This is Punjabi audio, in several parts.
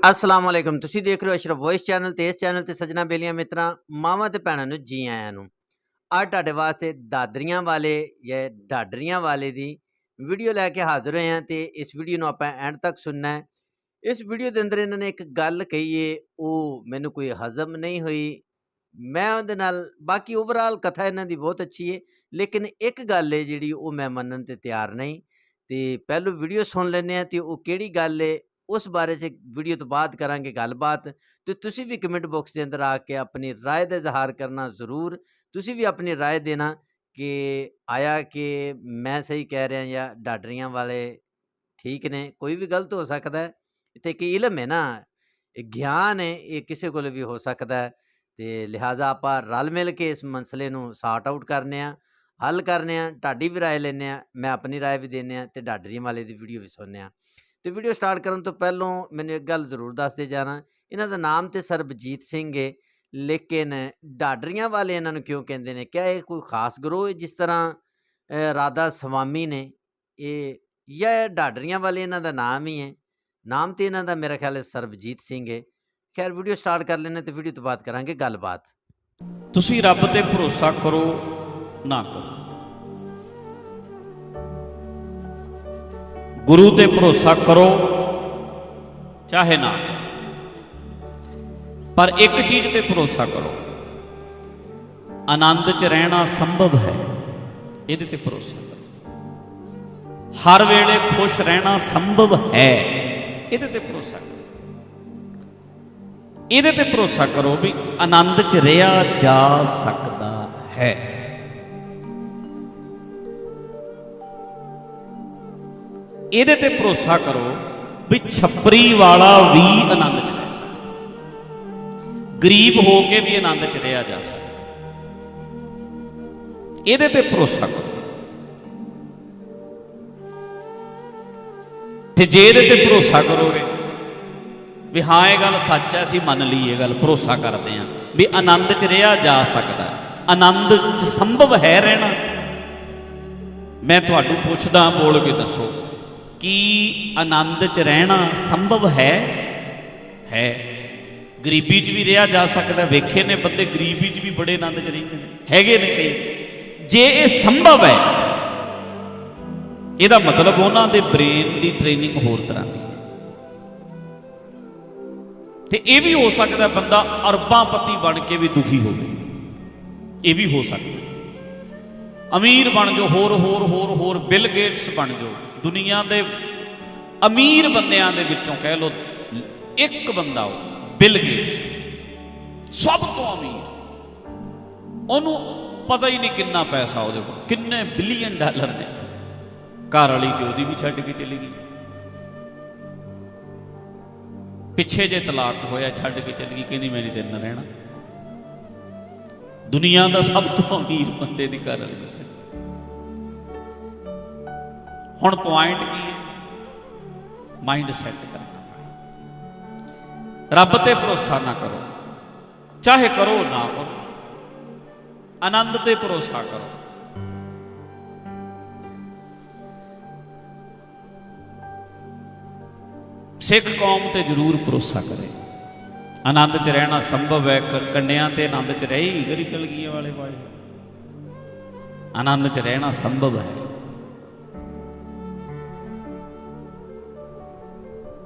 ਅਸਲਾਮ ਵਾਲੇਕਮ ਤੁਸੀਂ ਦੇਖ ਰਹੇ ਹੋ ਅਸ਼ਰਫ ਵੌਇਸ ਚੈਨਲ ਤੇ ਇਸ ਚੈਨਲ ਤੇ ਸਜਣਾ ਬੇਲੀਆਂ ਮਿੱਤਰਾਂ, ਮਾਵਾਂ ਤੇ ਭੈਣਾਂ ਨੂੰ ਜੀ ਆਇਆਂ ਨੂੰ। ਅੱਜ ਤੁਹਾਡੇ ਵਾਸਤੇ ਦਾਦਰੀਆਂ ਵਾਲੇ ਜਾਂ ਢਾਡਰੀਆਂ ਵਾਲੇ ਦੀ ਵੀਡੀਓ ਲੈ ਕੇ ਹਾਜ਼ਰ ਹੋਏ ਹਾਂ ਤੇ ਇਸ ਵੀਡੀਓ ਨੂੰ ਆਪਾਂ ਐਂਡ ਤੱਕ ਸੁਣਨਾ ਹੈ। ਇਸ ਵੀਡੀਓ ਦੇ ਅੰਦਰ ਇਹਨਾਂ ਨੇ ਇੱਕ ਗੱਲ ਕਹੀ ਏ, ਉਹ ਮੈਨੂੰ ਕੋਈ ਹਜ਼ਮ ਨਹੀਂ ਹੋਈ। ਮੈਂ ਉਹਦੇ ਨਾਲ, ਬਾਕੀ ਓਵਰਆਲ ਕਥਾ ਇਹਨਾਂ ਦੀ ਬਹੁਤ ਅੱਛੀ ਏ, ਲੇਕਿਨ ਇੱਕ ਗੱਲ ਏ ਜਿਹੜੀ ਉਹ ਮੈਂ ਮੰਨਣ ਤੇ ਤਿਆਰ ਨਹੀਂ। ਤੇ ਪਹਿਲੋਂ ਵੀਡੀਓ ਸੁਣ ਲੈਂਦੇ ਆ ਤੇ ਉਹ ਕਿਹੜੀ ਗੱਲ ਏ ਉਸ ਬਾਰੇ 'ਚ ਵੀਡੀਓ ਤੋਂ ਬਾਅਦ ਕਰਾਂਗੇ ਗੱਲਬਾਤ ਤੇ ਤੁਸੀਂ ਵੀ ਕਮੈਂਟ ਬਾਕਸ ਦੇ ਅੰਦਰ ਆ ਕੇ ਆਪਣੀ رائے ਦਾ ਇਜ਼ਹਾਰ ਕਰਨਾ ਜ਼ਰੂਰ ਤੁਸੀਂ ਵੀ ਆਪਣੀ رائے ਦੇਣਾ ਕਿ ਆਇਆ ਕਿ ਮੈਂ ਸਹੀ ਕਹਿ ਰਿਹਾ ਜਾਂ ਡਾਡਰੀਆਂ ਵਾਲੇ ਠੀਕ ਨੇ ਕੋਈ ਵੀ ਗਲਤ ਹੋ ਸਕਦਾ ਹੈ ਇੱਥੇ ਕਿ ਇਲਮ ਹੈ ਨਾ ਇਹ ਗਿਆਨ ਹੈ ਇਹ ਕਿਸੇ ਕੋਲ ਵੀ ਹੋ ਸਕਦਾ ਹੈ ਤੇ ਲਿਹਾਜ਼ਾ ਆਪਾਂ ਰਲ ਮਿਲ ਕੇ ਇਸ ਮਸਲੇ ਨੂੰ ਸਾਰਟ ਆਊਟ ਕਰਨੇ ਆ ਹੱਲ ਕਰਨੇ ਆ ਤੁਹਾਡੀ ਵੀ رائے ਲੈਣੇ ਆ ਮੈਂ ਆਪਣੀ رائے ਵੀ ਦੇਣੇ ਆ ਤੇ ਡਾਡਰੀਆਂ ਵਾਲੇ ਦੀ ਵੀਡੀਓ ਵੀ ਸੁਣਨੇ ਆ ਤੇ ਵੀਡੀਓ ਸਟਾਰਟ ਕਰਨ ਤੋਂ ਪਹਿਲਾਂ ਮੈਨੂੰ ਇੱਕ ਗੱਲ ਜ਼ਰੂਰ ਦੱਸਦੇ ਜਾਣਾ, ਇਹਨਾਂ ਦਾ ਨਾਮ ਤੇ ਸਰਬਜੀਤ ਸਿੰਘ ਹੈ ਲੇਕਿਨ ਡਾਡਰੀਆਂ ਵਾਲੇ ਇਹਨਾਂ ਨੂੰ ਕਿਉਂ ਕਹਿੰਦੇ ਨੇ? ਕਿਆ ਇਹ ਕੋਈ ਖਾਸ ਗਰੋਹ ਹੈ ਜਿਸ ਤਰ੍ਹਾਂ ਰਾਧਾ ਸਵਾਮੀ ਨੇ? ਇਹ, ਜਾਂ ਡਾਡਰੀਆਂ ਵਾਲੇ ਇਹਨਾਂ ਦਾ ਨਾਮ ਹੀ ਹੈ? ਨਾਮ ਤੇ ਇਹਨਾਂ ਦਾ ਮੇਰਾ ਖਿਆਲ ਹੈ ਸਰਬਜੀਤ ਸਿੰਘ ਹੈ ਖੈਰ ਵੀਡੀਓ ਸਟਾਰਟ ਕਰ ਲੈਣੇ ਤੇ ਵੀਡੀਓ ਤੋਂ ਬਾਅਦ ਕਰਾਂਗੇ ਗੱਲਬਾਤ। ਤੁਸੀਂ ਰੱਬ ਤੇ ਭਰੋਸਾ ਕਰੋ ਨਾ ਕਰੋ। ਗੁਰੂ ਤੇ ਭਰੋਸਾ ਕਰੋ, ਚਾਹੇ ਨਾ ਪਰ ਇੱਕ ਚੀਜ਼ ਤੇ ਭਰੋਸਾ ਕਰੋ, ਆਨੰਦ 'ਚ ਰਹਿਣਾ ਸੰਭਵ ਹੈ, ਇਹਦੇ ਤੇ ਭਰੋਸਾ ਕਰੋ। ਹਰ ਵੇਲੇ ਖੁਸ਼ ਰਹਿਣਾ ਸੰਭਵ ਹੈ, ਇਹਦੇ ਤੇ ਭਰੋਸਾ ਕਰੋ। ਇਹਦੇ ਤੇ ਭਰੋਸਾ ਕਰੋ ਵੀ ਆਨੰਦ 'ਚ ਰਿਹਾ ਜਾ ਸਕਦਾ ਹੈ। ਇਹਦੇ ਤੇ ਭਰੋਸਾ ਕਰੋ ਵੀ ਛੱਪਰੀ ਵਾਲਾ ਵੀ ਆਨੰਦ 'ਚ ਰਹਿ ਸਕਦਾ। ਗਰੀਬ ਹੋ ਕੇ ਵੀ ਆਨੰਦ 'ਚ ਰਿਹਾ ਜਾ ਸਕਦਾ। ਇਹਦੇ ਤੇ ਭਰੋਸਾ ਕਰੋ। ਤੇ ਜੇ ਇਹਦੇ ਤੇ ਭਰੋਸਾ ਕਰੋਗੇ ਵੀ ਹਾਂ, ਇਹ ਗੱਲ ਸੱਚ ਹੈ, ਅਸੀਂ ਮੰਨ ਲਈ ਇਹ ਗੱਲ, ਭਰੋਸਾ ਕਰਦੇ ਹਾਂ ਵੀ ਆਨੰਦ 'ਚ ਰਿਹਾ ਜਾ ਸਕਦਾ। ਆਨੰਦ 'ਚ ਸੰਭਵ ਹੈ ਰਹਿਣਾ। ਮੈਂ ਤੁਹਾਨੂੰ ਪੁੱਛਦਾ, ਬੋਲ ਕੇ ਦੱਸੋ। ਕੀ ਆਨੰਦ 'ਚ ਰਹਿਣਾ ਸੰਭਵ ਹੈ? ਹੈ। ਗਰੀਬੀ 'ਚ ਵੀ ਰਿਹਾ ਜਾ ਸਕਦਾ, ਵੇਖੇ ਨੇ ਬੰਦੇ, ਗਰੀਬੀ 'ਚ ਵੀ ਬੜੇ ਆਨੰਦ 'ਚ ਰਹਿੰਦੇ ਨੇ। ਹੈਗੇ ਨੇ ਕਈ। ਜੇ ਇਹ ਸੰਭਵ ਹੈ, ਇਹਦਾ ਮਤਲਬ ਉਹਨਾਂ ਦੇ ਬ੍ਰੇਨ ਦੀ ਟ੍ਰੇਨਿੰਗ ਹੋਰ ਤਰ੍ਹਾਂ ਦੀ ਹੈ। ਤੇ ਇਹ ਵੀ ਹੋ ਸਕਦਾ ਬੰਦਾ ਅਰਬਾਂ ਪਤੀ ਬਣ ਕੇ ਵੀ ਦੁਖੀ ਹੋਵੇ। ਇਹ ਵੀ ਹੋ ਸਕਦਾ। ਅਮੀਰ ਬਣ ਜਾਓ, ਹੋਰ ਹੋਰ ਹੋਰ ਹੋਰ, ਬਿਲ ਗੇਟਸ ਬਣ ਜਾਓ। ਦੁਨੀਆ ਦੇ ਅਮੀਰ ਬੰਦਿਆਂ ਦੇ ਵਿੱਚੋਂ ਕਹਿ ਲਓ, ਇੱਕ ਬੰਦਾ ਉਹ, ਬਿਲ ਗੇਟਸ। ਸਭ ਤੋਂ ਅਮੀਰ। ਉਹਨੂੰ ਪਤਾ ਹੀ ਨਹੀਂ ਕਿੰਨਾ ਪੈਸਾ ਉਹਦੇ ਕੋਲ, ਕਿੰਨੇ ਬਿਲੀਅਨ ਡਾਲਰ ਨੇ। ਘਰ ਵਾਲੀ ਤੇ ਉਹਦੀ ਵੀ ਛੱਡ ਕੇ ਚਲੀ ਗਈ। ਪਿੱਛੇ ਜੇ ਤਲਾਕ ਹੋਇਆ, ਛੱਡ ਕੇ ਚਲੀ ਗਈ, ਕਹਿੰਦੀ ਮੈਂ ਨਹੀਂ ਤੇਰੇ ਨਾਲ ਰਹਿਣਾ। ਦੁਨੀਆ ਦਾ ਸਭ ਤੋਂ ਅਮੀਰ ਬੰਦੇ ਦੀ ਘਰ ਵਾਲੀ ਨੂੰ ਛੱਡ ਹੁਣ ਪੁਆਇੰਟ ਕੀ ਹੈ? ਮਾਈਂਡ ਸੈੱਟ ਕਰਨਾ ਰੱਬ ਤੇ ਭਰੋਸਾ ਨਾ ਕਰੋ। ਚਾਹੇ ਕਰੋ ਨਾ ਕਰੋ। ਆਨੰਦ ਤੇ ਭਰੋਸਾ ਕਰੋ। ਸਿੱਖ ਕੌਮ ਤੇ ਜ਼ਰੂਰ ਭਰੋਸਾ ਕਰੇ। ਆਨੰਦ 'ਚ ਰਹਿਣਾ ਸੰਭਵ ਹੈ। ਕੰਨਿਆਂ ਤੇ ਆਨੰਦ 'ਚ ਰਹੀ ਗਰੀ ਕਲਗੀਆਂ ਵਾਲੇ ਬਾਜ। ਆਨੰਦ 'ਚ ਰਹਿਣਾ ਸੰਭਵ ਹੈ।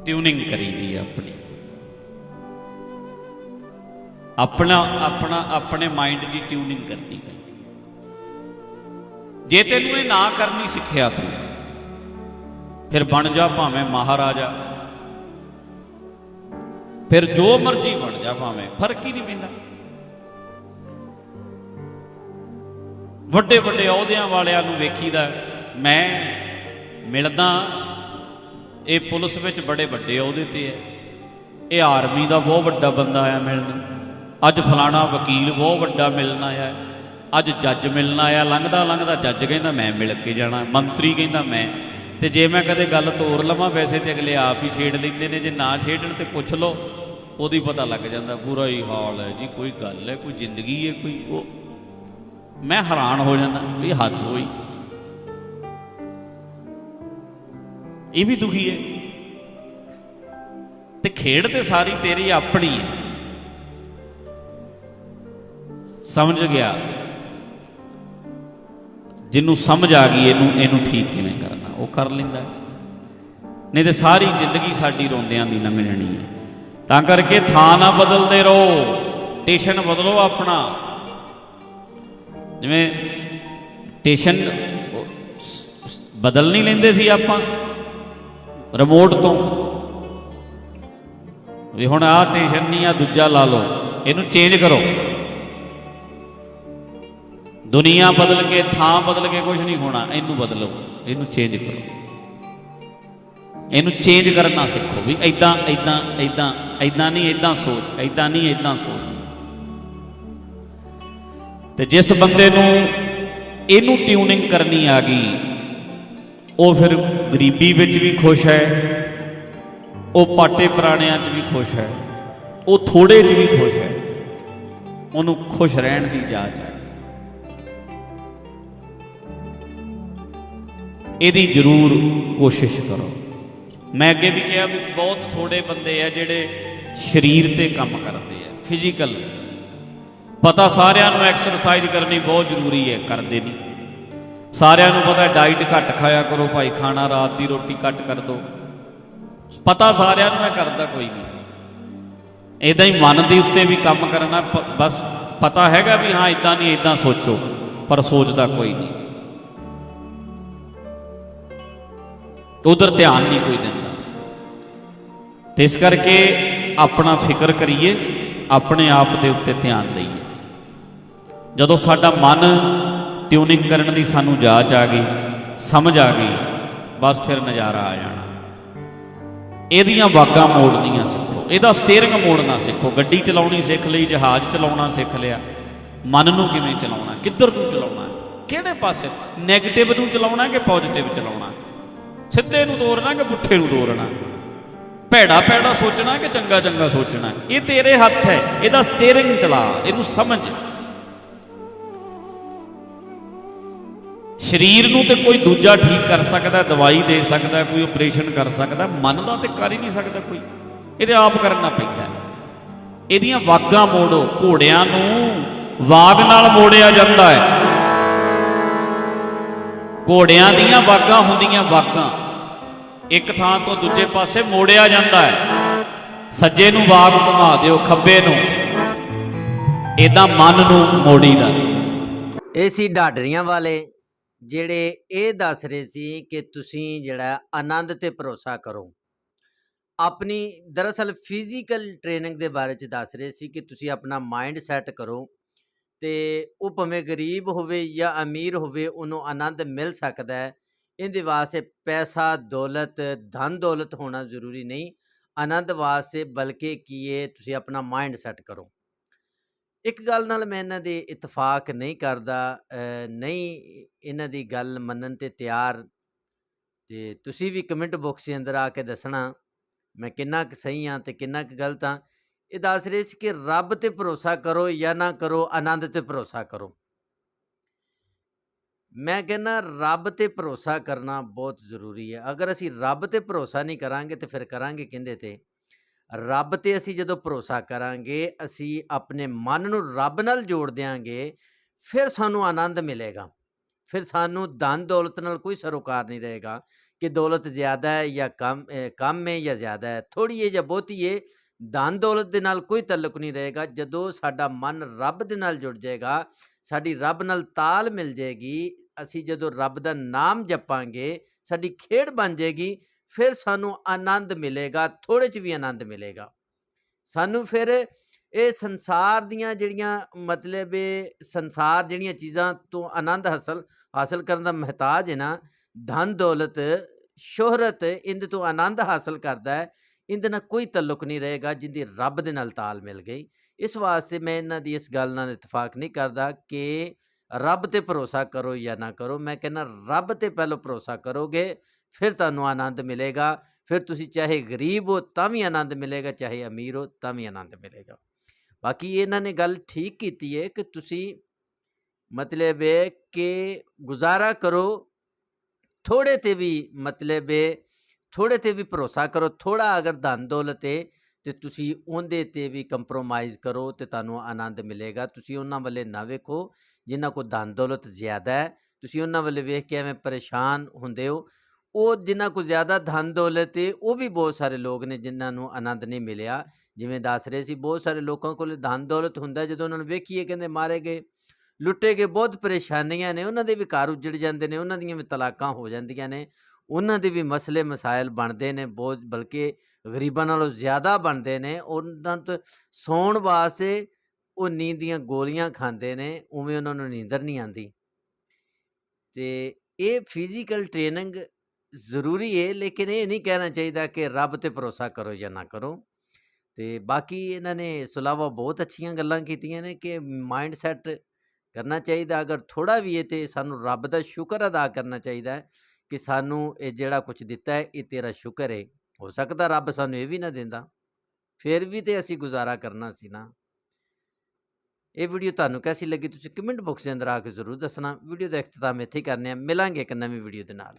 ਟਿਊਨਿੰਗ ਕਰੀਦੀ ਹੈ ਆਪਣੀ। ਆਪਣਾ ਆਪਣਾ, ਆਪਣੇ ਮਾਈਂਡ ਦੀ ਟਿਊਨਿੰਗ ਕਰਨੀ ਪੈਂਦੀ ਹੈ ਜੇ ਤੈਨੂੰ ਇਹ ਨਾ ਕਰਨੀ ਸਿੱਖਿਆ ਤੂੰ, ਫਿਰ ਬਣ ਜਾ ਭਾਵੇਂ ਮਹਾਰਾਜਾ। ਫਿਰ ਜੋ ਮਰਜ਼ੀ ਬਣ ਜਾ ਭਾਵੇਂ, ਫ਼ਰਕ ਹੀ ਨਹੀਂ ਪੈਂਦਾ। ਵੱਡੇ ਵੱਡੇ ਅਹੁਦਿਆਂ ਵਾਲਿਆਂ ਨੂੰ ਵੇਖੀਦਾ, ਮੈਂ ਮਿਲਦਾ ਇਹ ਪੁਲਿਸ ਵਿੱਚ ਬੜੇ ਵੱਡੇ ਅਹੁਦੇ ਤੇ ਹੈ ਇਹ ਆਰਮੀ ਦਾ ਬਹੁਤ ਵੱਡਾ ਬੰਦਾ ਆਇਆ ਮਿਲਣ। ਅੱਜ ਫਲਾਣਾ ਵਕੀਲ ਬਹੁਤ ਵੱਡਾ ਮਿਲਣ ਆਇਆ। ਹੈ। ਅੱਜ ਜੱਜ ਮਿਲਣ ਆਇਆ। ਲੰਘਦਾ ਲੰਘਦਾ ਜੱਜ ਕਹਿੰਦਾ, ਮੈਂ ਮਿਲ ਕੇ ਜਾਣਾ। ਮੰਤਰੀ ਕਹਿੰਦਾ, ਮੈਂ। ਤੇ ਜੇ ਮੈਂ ਕਦੇ ਗੱਲ ਤੋਰ ਲਵਾਂ, ਵੈਸੇ ਤੇ ਅਗਲੇ ਆਪ ਹੀ ਛੇੜ ਲੈਂਦੇ ਨੇ। ਜੇ ਨਾ ਛੇੜਣ ਤੇ ਪੁੱਛ ਲਓ, ਉਹਦੀ ਪਤਾ ਲੱਗ ਜਾਂਦਾ, ਬੁਰਾ ਹੀ ਹਾਲ ਹੈ ਜੀ, ਕੋਈ ਗੱਲ ਹੈ, ਕੋਈ ਜ਼ਿੰਦਗੀ ਹੈ, ਕੋਈ ਉਹ। ਮੈਂ ਹੈਰਾਨ ਹੋ ਜਾਂਦਾ, ਵੀ ਹੱਦ ਹੋਈ। ਇਹ ਵੀ ਦੁਖੀ ਹੈ। ਤੇ ਖੇਡ ਤੇ ਸਾਰੀ ਤੇਰੀ ਆਪਣੀ ਹੈ। ਸਮਝ ਗਿਆ। ਜਿਹਨੂੰ ਸਮਝ ਆ ਗਈ, ਇਹਨੂੰ ਇਹਨੂੰ ਠੀਕ ਕਿਵੇਂ ਕਰਨਾ? ਉਹ ਕਰ ਲੈਂਦਾ ਨਹੀਂ ਤੇ ਸਾਰੀ ਜ਼ਿੰਦਗੀ ਸਾਡੀ ਰੋਂਦਿਆਂ ਦੀ ਲੰਘ ਜਾਣੀ ਹੈ। ਤਾਂ ਕਰਕੇ ਥਾਂ ਨਾ ਬਦਲਦੇ ਰਹੋ। ਟੇਸ਼ਨ ਬਦਲੋ ਆਪਣਾ। ਜਿਵੇਂ ਟੇਸ਼ਨ ਬਦਲ ਨਹੀਂ ਲੈਂਦੇ ਸੀ ਆਪਾਂ। ਰਿਮੋਟ ਤੋਂ। ਵੀ ਹੁਣ ਆਹ ਟੇਸ਼ਨ ਨਹੀਂ ਆ, ਦੂਜਾ ਲਾ ਲਓ। ਇਹਨੂੰ ਚੇਂਜ ਕਰੋ। ਦੁਨੀਆ ਬਦਲ ਕੇ, ਥਾਂ ਬਦਲ ਕੇ ਕੁਝ ਨਹੀਂ ਹੋਣਾ, ਇਹਨੂੰ ਬਦਲੋ। ਇਹਨੂੰ ਚੇਂਜ ਕਰੋ। ਇਹਨੂੰ ਚੇਂਜ ਕਰਨਾ ਸਿੱਖੋ ਵੀ ਐਦਾਂ ਐਦਾਂ ਐਦਾਂ ਐਦਾਂ ਨਹੀਂ ਐਦਾਂ ਸੋਚ ਐਦਾਂ ਨਹੀਂ ਐਦਾਂ ਸੋਚ। ਤੇ ਜਿਸ ਬੰਦੇ ਨੂੰ ਇਹਨੂੰ ਟਿਊਨਿੰਗ ਕਰਨੀ ਆ ਗਈ ਉਹ ਫਿਰ ਗਰੀਬੀ ਵਿੱਚ ਵੀ ਖੁਸ਼ ਹੈ, ਉਹ ਪਾਟੇ ਪੁਰਾਣਿਆਂ 'ਚ ਵੀ ਖੁਸ਼ ਹੈ, ਉਹ ਥੋੜੇ 'ਚ ਵੀ ਖੁਸ਼ ਹੈ, ਉਹਨੂੰ ਖੁਸ਼ ਰਹਿਣ ਦੀ ਜਾਚ ਹੈ। ਇਹਦੀ ਜ਼ਰੂਰ ਕੋਸ਼ਿਸ਼ ਕਰੋ। ਮੈਂ ਅੱਗੇ ਵੀ ਕਿਹਾ ਵੀ ਬਹੁਤ ਥੋੜੇ ਬੰਦੇ ਆ ਜਿਹੜੇ ਸਰੀਰ ਤੇ ਕੰਮ ਕਰਦੇ ਆ ਫਿਜ਼ੀਕਲ ਪਤਾ ਸਾਰਿਆਂ ਨੂੰ ਐਕਸਰਸਾਈਜ਼ ਕਰਨੀ ਬਹੁਤ ਜ਼ਰੂਰੀ ਹੈ, ਕਰਦੇ ਨਹੀਂ। ਸਾਰਿਆਂ ਨੂੰ ਪਤਾ ਡਾਈਟ ਘੱਟ ਖਾਇਆ ਕਰੋ ਭਾਈ, ਖਾਣਾ ਰਾਤ ਦੀ ਰੋਟੀ ਘੱਟ ਕਰ ਦਿਓ ਪਤਾ ਸਾਰਿਆਂ ਨੂੰ, ਮੈਂ ਕਰਦਾ ਕੋਈ ਨਹੀਂ। ਇਦਾਂ ਹੀ ਮਨ ਦੇ ਉੱਤੇ ਵੀ ਕੰਮ ਕਰਨਾ, ਪ- ਬਸ ਪਤਾ ਹੈਗਾ ਵੀ ਹਾਂ ਇਦਾਂ ਨਹੀਂ ਇਦਾਂ ਸੋਚੋ, ਪਰ ਸੋਚਦਾ ਕੋਈ ਨਹੀਂ। ਉਧਰ ਧਿਆਨ ਨਹੀਂ ਕੋਈ ਦਿੰਦਾ। ਤੇ ਇਸ ਕਰਕੇ ਆਪਣਾ ਫਿਕਰ ਕਰੀਏ, ਆਪਣੇ ਆਪ ਦੇ ਉੱਤੇ ਧਿਆਨ ਦਈਏ। ਜਦੋਂ ਸਾਡਾ ਮਨ ਟਿਊਨਿੰਗ ਕਰਨ ਦੀ ਸਾਨੂੰ ਜਾਚ ਆ ਗਈ, ਸਮਝ ਆ ਗਈ, ਬਸ ਫਿਰ ਨਜ਼ਾਰਾ ਆ ਜਾਣਾ। ਇਹਦੀਆਂ ਵਾਗਾਂ ਮੋੜਨੀਆਂ ਸਿੱਖੋ, ਇਹਦਾ ਸਟੀਅਰਿੰਗ ਮੋੜਨਾ ਸਿੱਖੋ, ਗੱਡੀ ਚਲਾਉਣੀ ਸਿੱਖ ਲਈ, ਜਹਾਜ਼ ਚਲਾਉਣਾ ਸਿੱਖ ਲਿਆ। ਮਨ ਨੂੰ ਕਿਵੇਂ ਚਲਾਉਣਾ, ਕਿੱਧਰ ਨੂੰ ਚਲਾਉਣਾ, ਕਿਹੜੇ ਪਾਸੇ 네ਗੇਟਿਵ ਨੂੰ ਚਲਾਉਣਾ ਕਿ ਪੋਜ਼ਿਟਿਵ ਚਲਾਉਣਾ? ਸਿੱਧੇ ਨੂੰ ਤੋਰਨਾ ਕਿ ਪੁੱਠੇ ਨੂੰ ਤੋੜਨਾ ਭੈੜਾ ਭੈੜਾ ਸੋਚਣਾ ਕਿ ਚੰਗਾ ਚੰਗਾ ਸੋਚਣਾ? ਇਹ ਤੇਰੇ ਹੱਥ ਹੈ, ਇਹਦਾ ਸਟੀਅਰਿੰਗ ਚਲਾ, ਇਹਨੂੰ ਸਮਝ। ਸਰੀਰ ਨੂੰ ਤੇ ਕੋਈ ਦੂਜਾ ਠੀਕ ਕਰ ਸਕਦਾ, ਦਵਾਈ ਦੇ ਸਕਦਾ, ਕੋਈ ਆਪਰੇਸ਼ਨ ਕਰ ਸਕਦਾ, ਮਨ ਦਾ ਤੇ ਕਰ ਹੀ ਨਹੀਂ ਸਕਦਾ ਕੋਈ। ਇਹਦੇ ਆਪ ਕਰਨਾ ਪੈਂਦਾ। ਇਹਦੀਆਂ ਵਾਗਾਂ ਮੋੜੋ, ਘੋੜਿਆਂ ਨੂੰ ਵਾਗ ਨਾਲ ਮੋੜਿਆ ਜਾਂਦਾ ਹੈ। ਘੋੜਿਆਂ ਦੀਆਂ ਵਾਗਾਂ ਹੁੰਦੀਆਂ ਵਾਗਾਂ। ਇੱਕ ਥਾਂ ਤੋਂ ਦੂਜੇ ਪਾਸੇ ਮੋੜਿਆ ਜਾਂਦਾ ਹੈ। ਸੱਜੇ ਨੂੰ ਵਾਗ ਘੁਮਾ ਦਿਓ ਖੱਬੇ ਨੂੰ। ਇਦਾਂ ਮਨ ਨੂੰ ਮੋੜੀਦਾ। ਇਹ ਸੀ ਢਾਡਰੀਆਂ ਵਾਲੇ ਜਿਹੜੇ ਇਹ ਦੱਸ ਰਹੇ ਸੀ ਕਿ ਤੁਸੀਂ ਜਿਹੜਾ ਆਨੰਦ ਤੇ ਭਰੋਸਾ ਕਰੋ। ਆਪਣੀ ਦਰਅਸਲ ਫਿਜ਼ੀਕਲ ਟ੍ਰੇਨਿੰਗ ਦੇ ਬਾਰੇ ਚ ਦੱਸ ਰਹੇ ਸੀ ਕਿ ਤੁਸੀਂ ਆਪਣਾ ਮਾਈਂਡ ਸੈੱਟ ਕਰੋ ਤੇ ਉਹ ਭਾਵੇਂ ਗਰੀਬ ਹੋਵੇ ਜਾਂ ਅਮੀਰ ਹੋਵੇ, ਉਹਨੂੰ ਆਨੰਦ ਮਿਲ ਸਕਦਾ ਹੈ। ਇਹਦੇ ਵਾਸਤੇ ਪੈਸਾ, ਦੌਲਤ, ਧਨ ਦੌਲਤ ਹੋਣਾ ਜ਼ਰੂਰੀ ਨਹੀਂ। ਆਨੰਦ ਵਾਸਤੇ ਬਲਕਿ ਕੀ ਹੈ ਤੁਸੀਂ ਆਪਣਾ ਮਾਈਂਡ ਸੈੱਟ ਕਰੋ। ਇੱਕ ਗੱਲ ਨਾਲ ਮੈਂ ਇਹਨਾਂ ਦੇ ਇਤਫਾਕ ਨਹੀਂ ਕਰਦਾ ਅ, ਨਹੀਂ ਇਹਨਾਂ ਦੀ ਗੱਲ ਮੰਨਣ ਤੇ ਤਿਆਰ ਤੇ ਤੁਸੀਂ ਵੀ ਕਮੈਂਟ ਬਾਕਸ ਦੇ ਅੰਦਰ ਆ ਕੇ ਦੱਸਣਾ ਮੈਂ ਕਿੰਨਾ ਕੁ ਸਹੀ ਹਾਂ ਤੇ ਕਿੰਨਾ ਕੁ ਗਲਤ ਹਾਂ। ਇਹ ਦੱਸ ਰਹੇ ਸੀ ਕਿ ਰੱਬ ਤੇ ਭਰੋਸਾ ਕਰੋ ਜਾਂ ਨਾ ਕਰੋ ਆਨੰਦ ਤੇ ਭਰੋਸਾ ਕਰੋ। ਮੈਂ ਕਹਿੰਦਾ ਰੱਬ ਤੇ ਭਰੋਸਾ ਕਰਨਾ ਬਹੁਤ ਜ਼ਰੂਰੀ ਹੈ। ਅਗਰ ਅਸੀਂ ਰੱਬ ਤੇ ਭਰੋਸਾ ਨਹੀਂ ਕਰਾਂਗੇ ਤੇ ਫਿਰ ਕਰਾਂਗੇ ਕਿੰਦੇ ਤੇ? ਰੱਬ ਤੇ ਅਸੀਂ ਜਦੋਂ ਭਰੋਸਾ ਕਰਾਂਗੇ ਅਸੀਂ ਆਪਣੇ ਮਨ ਨੂੰ ਰੱਬ ਨਾਲ ਜੋੜ ਦਿਆਂਗੇ ਫਿਰ ਸਾਨੂੰ ਆਨੰਦ ਮਿਲੇਗਾ। ਫਿਰ ਸਾਨੂੰ ਧਨ ਦੌਲਤ ਨਾਲ ਕੋਈ ਸਰੋਕਾਰ ਨਹੀਂ ਰਹੇਗਾ ਕਿ ਦੌਲਤ ਜ਼ਿਆਦਾ ਹੈ ਜਾਂ ਕਮ ਅ, ਕਮ ਹੈ ਜਾਂ ਜ਼ਿਆਦਾ ਹੈ। ਥੋੜੀ ਹੈ ਜਾਂ ਬਹੁਤੀ ਹੈ ਧਨ ਦੌਲਤ ਦੇ ਨਾਲ ਕੋਈ ਤਾਲੁਕ ਨਹੀਂ ਰਹੇਗਾ। ਜਦੋਂ ਸਾਡਾ ਮਨ ਰੱਬ ਦੇ ਨਾਲ ਜੁੜ ਜਾਏਗਾ ਸਾਡੀ ਰੱਬ ਨਾਲ ਤਾਲ ਮਿਲ ਜਾਏਗੀ ਅਸੀਂ ਜਦੋਂ ਰੱਬ ਦਾ ਨਾਮ ਜਪਾਂਗੇ ਸਾਡੀ ਖੇਡ ਬਣ ਜਾਏਗੀ ਫਿਰ ਸਾਨੂੰ ਆਨੰਦ ਮਿਲੇਗਾ ਥੋੜੇ ਚ ਵੀ ਆਨੰਦ ਮਿਲੇਗਾ। ਸਾਨੂੰ ਫਿਰ ਇਹ ਸੰਸਾਰ ਦੀਆਂ ਜਿਹੜੀਆਂ ਮਤਲਬ ਇਹ ਸੰਸਾਰ ਜਿਹੜੀਆਂ ਚੀਜ਼ਾਂ ਤੋਂ ਆਨੰਦ ਹਾਸਲ ਹਾਸਲ ਕਰਨ ਦਾ ਮਹਤਾਜ ਹੈ ਨਾ, ਧਨ, ਦੌਲਤ, ਸ਼ੋਹਰਤ, ਇੰਦ ਤੋਂ ਆਨੰਦ ਹਾਸਲ ਕਰਦਾ ਹੈ ਇਹਦੇ ਨਾਲ ਕੋਈ ਤਾਲੁਕ ਨਹੀਂ ਰਹੇਗਾ, ਜਿੰਦੀ ਰੱਬ ਦੇ ਨਾਲ ਤਾਲ ਮਿਲ ਗਈ। ਇਸ ਵਾਸਤੇ ਮੈਂ ਇਹਨਾਂ ਦੀ ਇਸ ਗੱਲ ਨਾਲ ਇਤਫਾਕ ਨਹੀਂ ਕਰਦਾ ਕਿ ਰੱਬ ਤੇ ਭਰੋਸਾ ਕਰੋ ਜਾਂ ਨਾ ਕਰੋ। ਮੈਂ ਕਹਿੰਦਾ, ਰੱਬ ਤੇ ਪਹਿਲਾਂ ਭਰੋਸਾ ਕਰੋਗੇ ਫਿਰ ਤੁਹਾਨੂੰ ਆਨੰਦ ਮਿਲੇਗਾ ਫਿਰ ਤੁਸੀਂ ਚਾਹੇ ਗਰੀਬ ਹੋ ਤਾਂ ਵੀ ਆਨੰਦ ਮਿਲੇਗਾ ਚਾਹੇ ਅਮੀਰ ਹੋ ਤਾਂ ਵੀ ਆਨੰਦ ਮਿਲੇਗਾ ਬਾਕੀ ਇਹਨਾਂ ਨੇ ਗੱਲ ਠੀਕ ਕੀਤੀ ਹੈ ਕਿ ਤੁਸੀਂ ਮਤਲਬ ਹੈ ਕਿ ਗੁਜ਼ਾਰਾ ਕਰੋ ਥੋੜੇ ਤੇ ਵੀ ਮਤਲਬ ਹੈ ਥੋੜੇ ਤੇ ਵੀ ਭਰੋਸਾ ਕਰੋ ਥੋੜਾ ਅਗਰ ਧਨ ਦੌਲਤ ਹੈ ਤੇ ਤੁਸੀਂ ਉਹਦੇ ਤੇ ਵੀ ਕੰਪਰੋਮਾਈਜ਼ ਕਰੋ ਤੇ ਤੁਹਾਨੂੰ ਆਨੰਦ ਮਿਲੇਗਾ ਤੁਸੀਂ ਉਹਨਾਂ ਵੱਲੇ ਨਾ ਵੇਖੋ ਜਿਨ੍ਹਾਂ ਕੋਲ ਧਨ ਦੌਲਤ ਜ਼ਿਆਦਾ ਹੈ ਤੁਸੀਂ ਉਹਨਾਂ ਵੱਲੇ ਵੇਖ ਕੇ ਐਵੇਂ ਪਰੇਸ਼ਾਨ ਹੁੰਦੇ ਹੋ ਉਹ ਜਿਨ੍ਹਾਂ ਕੋਲ ਜ਼ਿਆਦਾ ਧਨ ਦੌਲਤ ਹੈ ਉਹ ਵੀ ਬਹੁਤ ਸਾਰੇ ਲੋਕ ਨੇ ਜਿਨ੍ਹਾਂ ਨੂੰ ਆਨੰਦ ਨਹੀਂ ਮਿਲਿਆ। ਜਿਵੇਂ ਦੱਸ ਰਹੇ ਸੀ, ਬਹੁਤ ਸਾਰੇ ਲੋਕਾਂ ਕੋਲ ਧਨ ਦੌਲਤ ਹੁੰਦਾ ਜਦੋਂ ਉਹਨਾਂ ਨੂੰ ਵੇਖੀਏ ਕਹਿੰਦੇ ਮਾਰੇ ਗਏ, ਲੁੱਟੇ ਗਏ, ਬਹੁਤ ਪਰੇਸ਼ਾਨੀਆਂ ਨੇ, ਉਹਨਾਂ ਦੇ ਵੀ ਘਰ ਉੱਜੜ ਜਾਂਦੇ ਨੇ, ਉਹਨਾਂ ਦੀਆਂ ਵੀ ਤਲਾਕਾਂ ਹੋ ਜਾਂਦੀਆਂ ਨੇ, ਉਹਨਾਂ ਦੇ ਵੀ ਮਸਲੇ ਮਸਾਇਲ ਬਣਦੇ ਨੇ, ਬਹੁਤ ਬਲਕਿ ਗਰੀਬਾਂ ਨਾਲੋਂ ਜ਼ਿਆਦਾ ਬਣਦੇ ਨੇ, ਉਹਨਾਂ ਤੋਂ ਸੌਣ ਵਾਸਤੇ ਉਹ ਨੀਂਦ ਦੀਆਂ ਗੋਲੀਆਂ ਖਾਂਦੇ ਨੇ, ਉਵੇਂ ਉਹਨਾਂ ਨੂੰ ਨੀਂਦਰ ਨਹੀਂ ਆਉਂਦੀ। ਤੇ ਇਹ ਫਿਜ਼ੀਕਲ ਟ੍ਰੇਨਿੰਗ ਜ਼ਰੂਰੀ ਹੈ ਲੇਕਿਨ ਇਹ ਨਹੀਂ ਕਹਿਣਾ ਚਾਹੀਦਾ ਕਿ ਰੱਬ ਤੇ ਭਰੋਸਾ ਕਰੋ ਜਾਂ ਨਾ ਕਰੋ ਤੇ ਬਾਕੀ ਇਹਨਾਂ ਨੇ ਇਸ ਤੋਂ ਇਲਾਵਾ ਬਹੁਤ ਅੱਛੀਆਂ ਗੱਲਾਂ ਕੀਤੀਆਂ ਨੇ ਕਿ ਮਾਈਂਡ ਸੈਟ ਕਰਨਾ ਚਾਹੀਦਾ ਅਗਰ ਥੋੜਾ ਵੀ ਹੈ ਤੇ ਸਾਨੂੰ ਰੱਬ ਦਾ ਸ਼ੁਕਰ ਅਦਾ ਕਰਨਾ ਚਾਹੀਦਾ ਹੈ ਕਿ ਸਾਨੂੰ ਇਹ ਜਿਹੜਾ ਕੁਝ ਦਿੱਤਾ ਹੈ ਇਹ ਤੇਰਾ ਸ਼ੁਕਰ ਹੈ ਹੋ ਸਕਦਾ ਰੱਬ ਸਾਨੂੰ ਇਹ ਵੀ ਨਾ ਦਿੰਦਾ ਫਿਰ ਵੀ ਤੇ ਅਸੀਂ ਗੁਜ਼ਾਰਾ ਕਰਨਾ ਸੀ ਨਾ ਇਹ ਵੀਡੀਓ ਤੁਹਾਨੂੰ ਕੈਸੀ ਲੱਗੀ ਤੁਸੀਂ ਕਮੈਂਟ ਬਾਕਸ ਦੇ ਅੰਦਰ ਆ ਕੇ ਜ਼ਰੂਰ ਦੱਸਣਾ ਵੀਡੀਓ ਦਾ ਇਖਤਤਾਮ ਇੱਥੇ ਹੀ ਕਰਨੇ ਆ ਮਿਲਾਂਗੇ ਇੱਕ ਨਵੀਂ ਵੀਡੀਓ ਦੇ ਨਾਲ